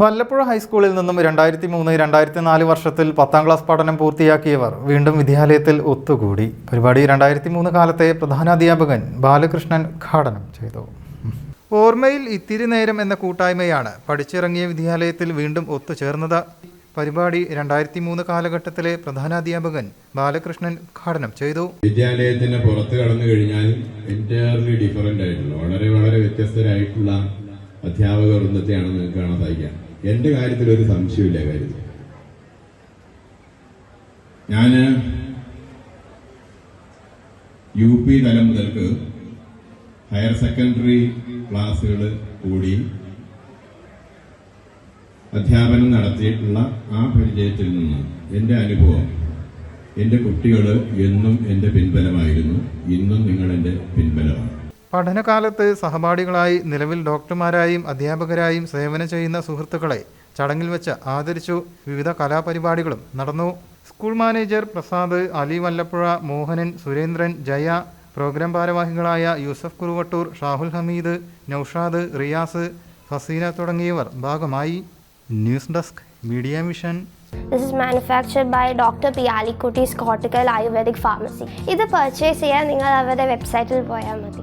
വല്ലപ്പുഴ ഹൈസ്കൂളിൽ നിന്നും രണ്ടായിരത്തി മൂന്ന് രണ്ടായിരത്തി നാല് വർഷത്തിൽ പത്താം ക്ലാസ് പഠനം പൂർത്തിയാക്കിയവർ വീണ്ടും വിദ്യാലയത്തിൽ ഒത്തുകൂടി. പരിപാടി രണ്ടായിരത്തി മൂന്ന് കാലത്തെ പ്രധാനാധ്യാപകൻ ബാലകൃഷ്ണൻ ഉദ്ഘാടനം ചെയ്തു. ഓർമ്മയിൽ ഇത്തിരി നേരം എന്ന കൂട്ടായ്മയാണ് പഠിച്ചിറങ്ങിയ വിദ്യാലയത്തിൽ വീണ്ടും ഒത്തുചേർന്നത്. പരിപാടി രണ്ടായിരത്തി മൂന്ന് കാലഘട്ടത്തിലെ പ്രധാനാധ്യാപകൻ ബാലകൃഷ്ണൻ ഉദ്ഘാടനം ചെയ്തു. വിദ്യാലയത്തിന് പുറത്ത് കടന്നു കഴിഞ്ഞാൽ ഡിഫറന്റ് ആയിട്ടുള്ള വളരെ വളരെ വ്യത്യസ്തരായിട്ടുള്ള അധ്യാപക വൃന്ദത്തെയാണ് നിങ്ങൾക്ക് കാണാൻ സാധിക്കുക എന്റെ കാര്യത്തിൽ ഒരു സംശയമില്ല കാര്യത്തിൽ. ഞാൻ യു പി തലം മുതൽക്ക് ഹയർ സെക്കൻഡറി ക്ലാസ്സുകൾ കൂടി അധ്യാപനം നടത്തിയിട്ടുള്ള ആ പരിചയത്തിൽ നിന്ന് എന്റെ അനുഭവം എന്റെ കുട്ടികൾ എന്നും എന്റെ പിൻബലമായിരുന്നു ഇന്നും നിങ്ങൾ എന്റെ പിൻബലമാണ് പഠനകാലത്ത് സഹപാഠികളായി നിലവിൽ ഡോക്ടർമാരായും അധ്യാപകരായും സേവനം ചെയ്യുന്ന സുഹൃത്തുക്കളെ ചടങ്ങിൽ വെച്ച് ആദരിച്ചു വിവിധ കലാപരിപാടികളും നടന്നു school manager Prasad Ali Vallappuzha Mohanan Surendran Jaya programme ഭാരവാഹികളായ യൂസഫ് കുറുവട്ടൂർ ഷാഹുൽ ഹമീദ് നൌഷാദ് റിയാസ് ഫസീന തുടങ്ങിയവർ ഭാഗമായി news desk media mission This is manufactured by Dr. Piali Kutti's Cortical Ayurvedic Pharmacy. ഇത് പർച്ചേസ് ചെയ്യാൻ നിങ്ങൾ അവരുടെ വെബ്സൈറ്റിൽ പോയാൽ മതി